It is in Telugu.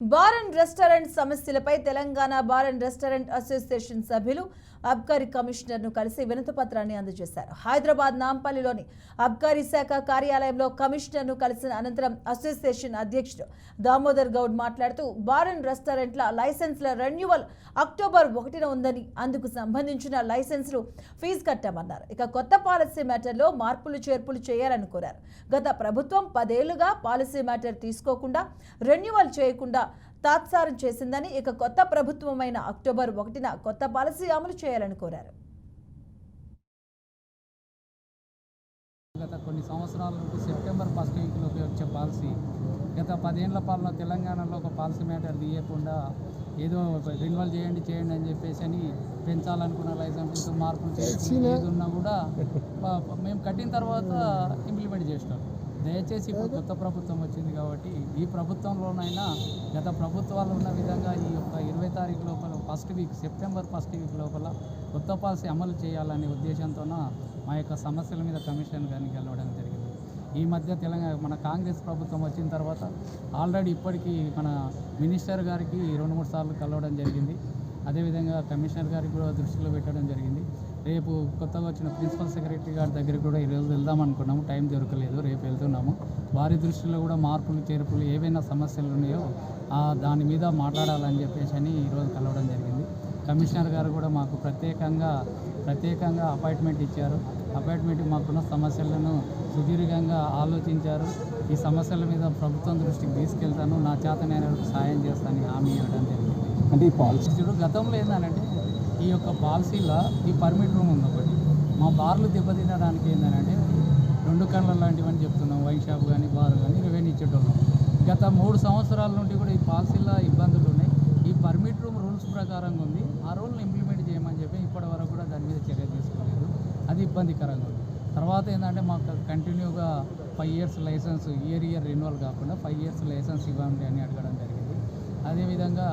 బార్ అండ్ రెస్టారెంట్ సమస్యలపై Telangana bar and restaurant association సభ్యులు అబ్కారీ కమిషనర్ను కలిసి వినతిపత్రాన్ని అందజేశారు. హైదరాబాద్ నాంపల్లిలోని అబ్కారీ శాఖ కార్యాలయంలో కమిషనర్ను కలిసిన అనంతరం అసోసియేషన్ అధ్యక్షుడు దామోదర్ గౌడ్ మాట్లాడుతూ బార్ అండ్ రెస్టారెంట్ల లైసెన్స్ల రెన్యువల్ అక్టోబర్ ఒకటిన ఉందని అందుకు సంబంధించిన లైసెన్స్లు ఫీజు కట్టామన్నారు. ఇక కొత్త పాలసీ మ్యాటర్లో మార్పులు చేర్పులు చేయాలని కోరారు. గత ప్రభుత్వం పదేళ్ళుగా పాలసీ మ్యాటర్ తీసుకోకుండా రెన్యువల్ చేయకుండా తాత్సారం చేసిందని ఇక కొత్త ప్రభుత్వమైన అక్టోబర్ ఒకటిన కొత్త పాలసీ అమలు చేయాలని కోరారు. గత కొన్ని సంవత్సరాల నుండి సెప్టెంబర్ ఫస్ట్ వీక్లోకి వచ్చే పాలసీ. గత పదేళ్ళ పాలన తెలంగాణలో ఒక పాలసీ మ్యాటర్ తీయకుండా ఏదో రెన్యువల్ చేయండి చేయండి అని చెప్పేసి అని పెంచాలనుకున్న లైసెన్స్ మార్పులు చేసి ఏది ఉన్నా కూడా మేము కట్టిన తర్వాత ఇంప్లిమెంట్ చేసినాం దయచేసి ఇప్పుడు కొత్త ప్రభుత్వం వచ్చింది కాబట్టి ఈ ప్రభుత్వంలోనైనా గత ప్రభుత్వాలు ఉన్న విధంగా ఈ యొక్క ఇరవై తారీఖు లోపల first week September first week లోపల కొత్త పాలసీ అమలు చేయాలనే ఉద్దేశంతోన మా యొక్క సమస్యల మీద కమిషన్ కానీ గెలవడం జరిగింది. ఈ మధ్య తెలంగాణ మన కాంగ్రెస్ ప్రభుత్వం వచ్చిన తర్వాత ఆల్రెడీ ఇప్పటికీ మన మినిస్టర్ గారికి రెండు మూడు సార్లు కలవడం జరిగింది. అదేవిధంగా కమిషనర్ గారికి కూడా దృష్టిలో పెట్టడం జరిగింది. రేపు కొత్తగా వచ్చిన ప్రిన్సిపల్ సెక్రటరీ గారి దగ్గరికి కూడా ఈరోజు వెళ్దాం అనుకున్నాము. టైం దొరకలేదు రేపు వెళ్తున్నాము. వారి దృష్టిలో కూడా మార్పులు చేర్పులు ఏవైనా సమస్యలు ఉన్నాయో ఆ దాని మీద మాట్లాడాలని చెప్పేసి అని ఈరోజు కలవడం జరిగింది. కమిషనర్ గారు కూడా మాకు ప్రత్యేకంగా ప్రత్యేకంగా అపాయింట్మెంట్ ఇచ్చారు. అపాయింట్మెంట్ మాకున్న సమస్యలను సుదీర్ఘంగా ఆలోచించారు. ఈ సమస్యల మీద ప్రభుత్వం దృష్టికి తీసుకెళ్తాను. నా చేతనైన వరకు సాయం చేస్తానని హామీ ఇవ్వడం జరిగింది. అంటే ఈ పాలసీ చూడు గతంలో ఏంటంటే ఈ యొక్క పాలసీలో ఈ పర్మిట్ రూమ్ ఉంది ఒకటి. మా బార్లు దెబ్బతినడానికి ఏంటంటే రెండు కళ్ళ లాంటివని చెప్తున్నాం. వైన్ షాప్ కానీ బార్ కానీ రెవెన్యూ ఇచ్చేటోళ్ళం. గత మూడు సంవత్సరాల నుండి కూడా ఈ పాలసీలో ఇబ్బందులు ఉన్నాయి ఈ పర్మిట్ రూమ్ రూల్స్ ప్రకారంగా ఉంది. ఆ రూల్ని ఇంప్లిమెంట్ చేయమని చెప్పి ఇప్పటి వరకు కూడా దాని మీద చర్య తీసుకోలేదు. అది ఇబ్బందికరంగా ఉంది. తర్వాత ఏంటంటే మాకు కంటిన్యూగా five years licence year year renewal కాకుండా ఫైవ్ ఇయర్స్ లైసెన్స్ ఇవ్వండి అని అడగడం జరిగింది. అదేవిధంగా